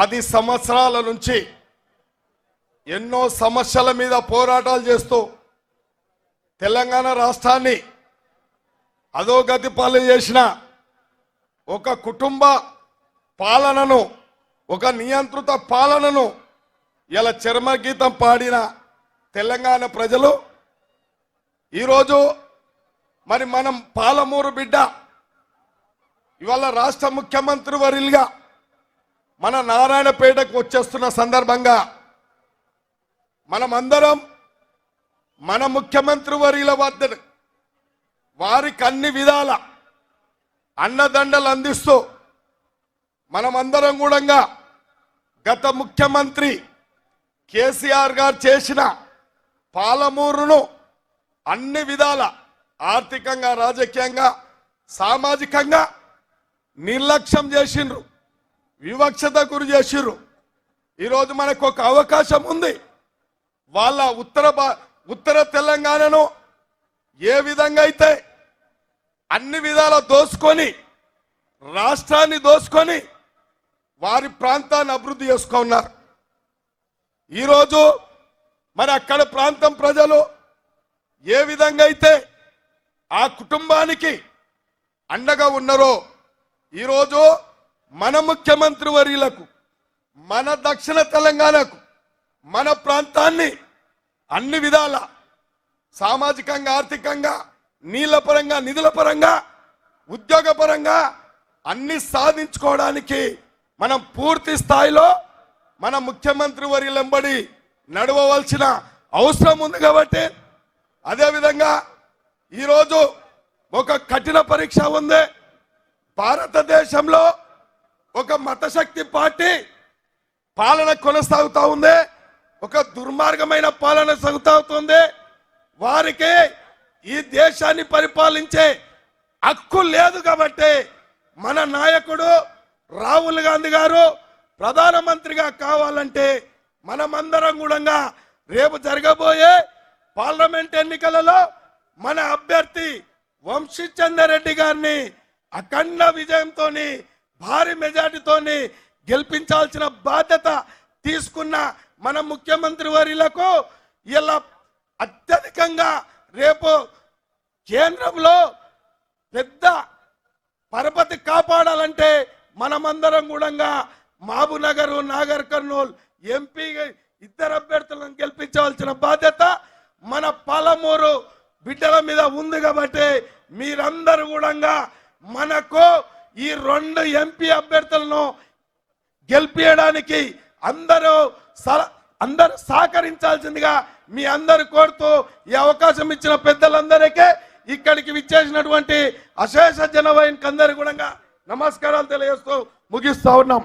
పది సంవత్సరాల నుంచి ఎన్నో సమస్యల మీద పోరాటాలు చేస్తూ తెలంగాణ రాష్ట్రాన్ని అధోగతి పాలు చేసిన ఒక కుటుంబ పాలనను ఒక నియంత్రిత పాలనను ఇలా చర్మగీతం పాడిన తెలంగాణ ప్రజలు ఈరోజు మరి మనం పాలమూరు బిడ్డ ఇవాళ రాష్ట్ర ముఖ్యమంత్రి వరిలుగా మన నారాయణపేటకు వచ్చేస్తున్న సందర్భంగా మనమందరం మన ముఖ్యమంత్రి వర్యుల వద్ద వారికి అన్ని విధాల అన్నదండలు అందిస్తూ మనమందరం కూడా గత ముఖ్యమంత్రి కేసీఆర్ గారు చేసిన పాలమూరును అన్ని విధాల ఆర్థికంగా రాజకీయంగా సామాజికంగా నిర్లక్ష్యం చేసిండ్రు. వివక్షత గురి చేసిర్రు. ఈరోజు మనకు ఒక అవకాశం ఉంది. వాళ్ళ ఉత్తర భా- ఉత్తర తెలంగాణను ఏ విధంగా అయితే అన్ని విధాల దోసుకొని రాష్ట్రాన్ని దోసుకొని వారి ప్రాంతాన్ని అభివృద్ధి చేసుకున్నారు ఈరోజు మరి అక్కడ ప్రాంతం ప్రజలు ఏ విధంగా అయితే ఆ కుటుంబానికి అండగా ఉన్నారో ఈరోజు మన ముఖ్యమంత్రి వర్యులకు మన దక్షిణ తెలంగాణకు మన ప్రాంతాన్ని అన్ని విధాల సామాజికంగా ఆర్థికంగా నీళ్ళ పరంగా నిధుల పరంగా ఉద్యోగ పరంగా అన్ని సాధించుకోవడానికి మనం పూర్తి స్థాయిలో మన ముఖ్యమంత్రి వర్యులంబడి నడవవలసిన అవసరం ఉంది కాబట్టి అదేవిధంగా ఈరోజు ఒక కఠిన పరీక్ష ఉంది. భారతదేశంలో ఒక మతశక్తి పార్టీ పాలన కొనసాగుతా ఉంది. ఒక దుర్మార్గమైన పాలన సాగుతుంది వారికి ఈ దేశాన్ని పరిపాలించే హక్కు లేదు కాబట్టి మన నాయకుడు రాహుల్ గాంధీ గారు ప్రధానమంత్రిగా కావాలంటే మనమందరం కూడా రేపు జరగబోయే పార్లమెంట్ ఎన్నికలలో మన అభ్యర్థి వంశీచంద్రరెడ్డి గారిని అఖండ విజయంతో భారీ మెజార్టీతోని గెలిపించాల్సిన బాధ్యత తీసుకున్న మన ముఖ్యమంత్రి వర్యులకు ఇలా అత్యధికంగా రేపు కేంద్రంలో పెద్ద పరపతి కాపాడాలంటే మనమందరం కూడా మాబునగర్ నాగర్ కర్నూల్ ఎంపీ ఇద్దరు అభ్యర్థులను గెలిపించవలసిన బాధ్యత మన పాలమూరు బిడ్డల మీద ఉంది కాబట్టి మీరందరూ కూడా మనకు ఈ రెండు ఎంపీ అభ్యర్థులను గెలిపించడానికి అందరూ సల- అందరూ సహకరించాల్సిందిగా మీ అందరు కోరుతూ ఈ అవకాశం ఇచ్చిన పెద్దలందరికీ ఇక్కడికి విచ్చేసినటువంటి అశేష జనవైన్కి అందరి కూడా నమస్కారాలు తెలియజేస్తూ ముగిస్తా ఉన్నాం.